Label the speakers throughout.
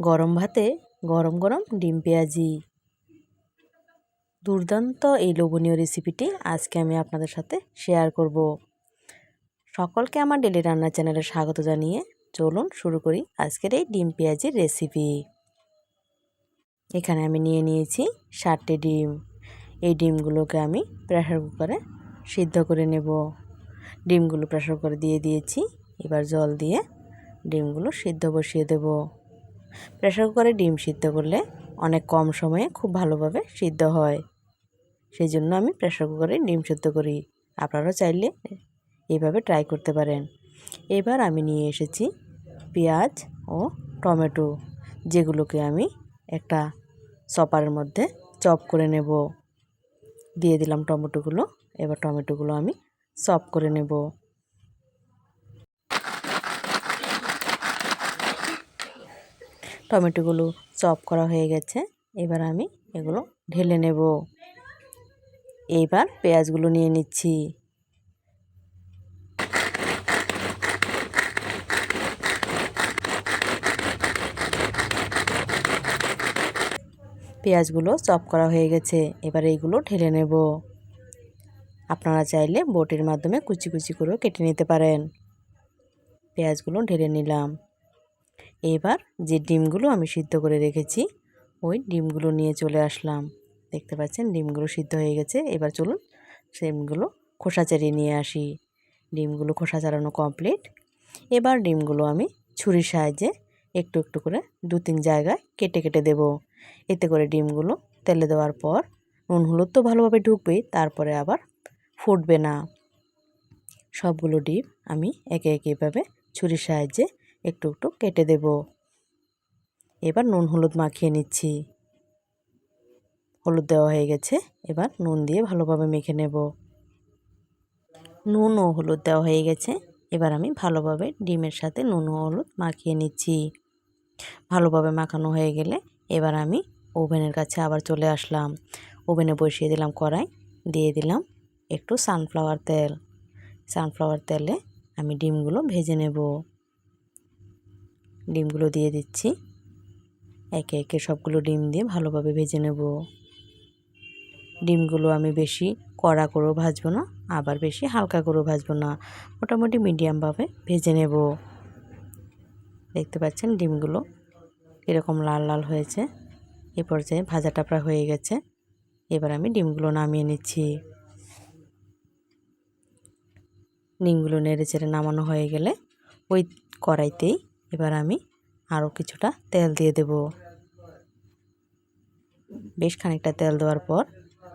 Speaker 1: গরম ভাতে গরম গরম ডিম পেঁয়াজি। দুর্দান্ত এই লোভনীয় রেসিপিটি আজকে আমি আপনাদের সাথে শেয়ার করব। সকলকে আমার ডেলি রান্না চ্যানেলে স্বাগত জানিয়ে চলুন শুরু করি আজকের এই ডিম পেঁয়াজির রেসিপি এখানে আমি নিয়ে নিয়েছি ষাটটি ডিম। এই ডিমগুলোকে আমি প্রেশার কুকারে সিদ্ধ করে নেব। ডিমগুলো প্রেশার কুকারে দিয়ে দিয়েছি। এবার জল দিয়ে ডিমগুলো সিদ্ধ বসিয়ে দেব। প্রেশার কুকারে ডিম সিদ্ধ করলে অনেক কম সময়ে খুব ভালোভাবে সিদ্ধ হয়। সেই জন্য আমি প্রেশার কুকারে ডিম সিদ্ধ করি। আপনারাও চাইলে এইভাবে ট্রাই করতে পারেন। এবার আমি নিয়ে এসেছি পেঁয়াজ ও টমেটো, যেগুলোকে আমি একটা চপারের মধ্যে চপ করে নেব। দিয়ে দিলাম টমেটোগুলো, এবার টমেটোগুলো আমি চপ করে নেব। টমেটোগুলো চপ করা হয়ে গেছে। এবার আমি এগুলো ঢেলে নেব। এইবার পেঁয়াজগুলো নিয়ে নিচ্ছি। পেঁয়াজগুলো চপ করা হয়ে গেছে। এবার এইগুলো ঢেলে নেব। আপনারা চাইলে বটির মাধ্যমে কুচি কুচি করেও কেটে নিতে পারেন। পেঁয়াজগুলো ঢেলে নিলাম। এবার যে ডিমগুলো আমি সিদ্ধ করে রেখেছি, ওই ডিমগুলো নিয়ে চলে আসলাম। দেখতে পাচ্ছেন, ডিমগুলো সিদ্ধ হয়ে গেছে। এবার চলুন ডিমগুলো খোসা চারিয়ে নিয়ে আসি। ডিমগুলো খোসা চালানো কমপ্লিট। এবার ডিমগুলো আমি ছুরির সাহায্যে একটু একটু করে দু তিন জায়গায় কেটে কেটে দেব। এতে করে ডিমগুলো তেলে দেওয়ার পর নুন হলুদ তো ভালোভাবে ঢুকবেই তারপরে আবার ফুটবে না। সবগুলো ডিম আমি একে একে এভাবে ছুরির সাহায্যে একটু একটু কেটে দেব। এবার নুন, হলুদ মাখিয়ে নিচ্ছি। হলুদ দেওয়া হয়ে গেছে, এবার নুন দিয়ে ভালোভাবে মেখে নেব। নুন ও হলুদ দেওয়া হয়ে গেছে, এবার আমি ভালোভাবে ডিমের সাথে নুন ও হলুদ মাখিয়ে নিচ্ছি। ভালোভাবে মাখানো হয়ে গেলে এবার আমি ওভেনের কাছে আবার চলে আসলাম। ওভেনে বসিয়ে দিলাম কড়াই, দিয়ে দিলাম একটু সানফ্লাওয়ার তেল। সানফ্লাওয়ার তেলে আমি ডিমগুলো ভেজে নেব। ডিমগুলো দিয়ে দিচ্ছি। একে একে সবগুলো ডিম দিয়ে ভালোভাবে ভেজে নেব। ডিমগুলো আমি বেশি কড়া করেও ভাজবো না, আবার বেশি হালকা করেও ভাজবো না। মোটামুটি মিডিয়ামভাবে ভেজে নেব। দেখতে পাচ্ছেন ডিমগুলো এরকম লাল লাল হয়েছে। এ পর্যায়ে ভাজাটা প্রায় হয়ে গেছে। এবার আমি ডিমগুলো নামিয়ে নিচ্ছি। ডিমগুলো নেড়ে চেড়ে নামানো হয়ে গেলে ওই কড়াইতেই এবার আমি আরও কিছুটা তেল দিয়ে দেব। বেশ খানিকটা তেল দেওয়ার পর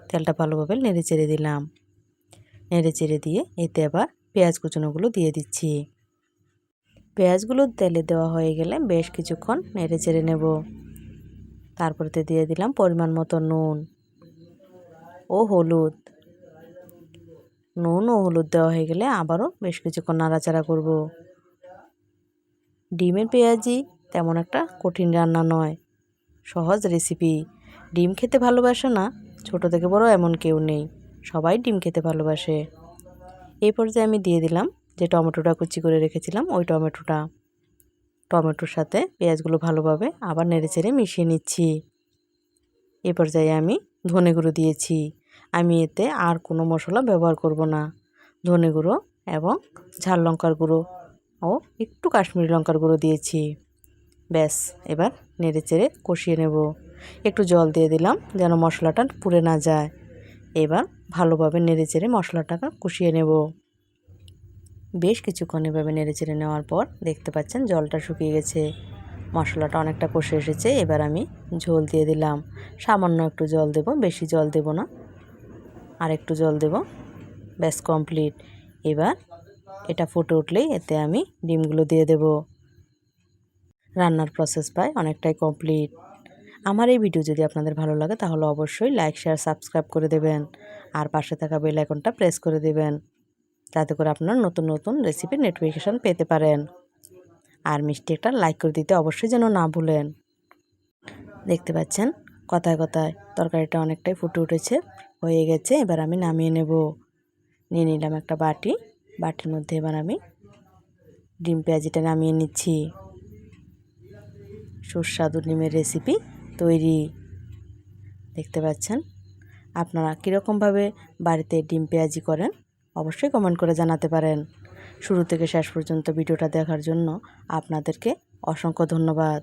Speaker 1: তেলটা ভালোভাবে নেড়ে চেড়ে দিলাম। নেড়ে চেড়ে দিয়ে এতে আবার পেঁয়াজ কুচনোগুলো দিয়ে দিচ্ছি। পেঁয়াজগুলো তেলে দেওয়া হয়ে গেলে বেশ কিছুক্ষণ নেড়ে চেড়ে নেব। তারপরেতে দিয়ে দিলাম পরিমাণ মতো নুন ও হলুদ। নুন ও হলুদ দেওয়া হয়ে গেলে আবারও বেশ কিছুক্ষণ নাড়াচাড়া করব। ডিমের পেঁয়াজি তেমন একটা কঠিন রান্না নয়। সহজ রেসিপি ডিম খেতে ভালোবাসে না, ছোট থেকে বড় এমন কেউ নেই। সবাই ডিম খেতে ভালোবাসে। এই পর্যায়ে আমি দিয়ে দিলাম যে টমেটোটা কুচি করে রেখেছিলাম, ওই টমেটোটা। টমেটোর সাথে পেঁয়াজগুলো ভালোভাবে আবার নেড়ে চেড়ে মিশিয়ে নিচ্ছি। এ পর্যায়ে আমি ধনে গুঁড়ো দিয়েছি। আমি এতে আর কোনো মশলা ব্যবহার করব না। ধনে গুঁড়ো এবং ঝাল লঙ্কার গুঁড়ো। ও একটু কাশ্মীরি লঙ্কার গুঁড়ো দিয়েছি। ব্যাস, এবার নেড়ে চেড়ে কষিয়ে নেব। একটু জল দিয়ে দিলাম যেন মশলাটা পুড়ে না যায়। এবার ভালোভাবে নেড়ে চেড়ে মশলাটাকে কষিয়ে নেব। বেশ কিছুক্ষণ এভাবে নেড়ে চেড়ে নেওয়ার পর দেখতে পাচ্ছেন জলটা শুকিয়ে গেছে। মশলাটা অনেকটা কষে এসেছে, এবার আমি ঝোল দিয়ে দিলাম। সামান্য একটু জল দেব, বেশি জল দেব না। আর একটু জল দেব। ব্যাস কমপ্লিট। এবার এটা ফুটে উঠলেই এতে আমি ডিমগুলো দিয়ে দেব। রান্নার প্রসেস প্রায় অনেকটাই কমপ্লিট আমার এই ভিডিও যদি আপনাদের ভালো লাগে, তাহলে অবশ্যই লাইক শেয়ার সাবস্ক্রাইব করে দেবেন। আর পাশে থাকা বেল আইকনটা প্রেস করে দেবেন, যাতে করে আপনার নতুন নতুন রেসিপির নোটিফিকেশান পেতে পারেন। আর মিষ্টি একটা লাইক করে দিতে অবশ্যই যেন না ভুলেন। দেখতে পাচ্ছেন? কথায় কথায় তরকারিটা অনেকটাই ফুটে উঠেছে, হয়ে গেছে, এবার আমি নামিয়ে নেব। নিয়ে নিলাম একটা বাটি। বাটির মধ্যে এবার আমি ডিম পেঁয়াজিটা নামিয়ে নিচ্ছি। সুস্বাদু ডিমের রেসিপি তৈরি। দেখতে পাচ্ছেন? আপনারা কীরকমভাবে বাড়িতে ডিম পেঁয়াজি করেন, অবশ্যই কমেন্ট করে জানাতে পারেন। শুরু থেকে শেষ পর্যন্ত ভিডিওটা দেখার জন্য আপনাদেরকে অসংখ্য ধন্যবাদ।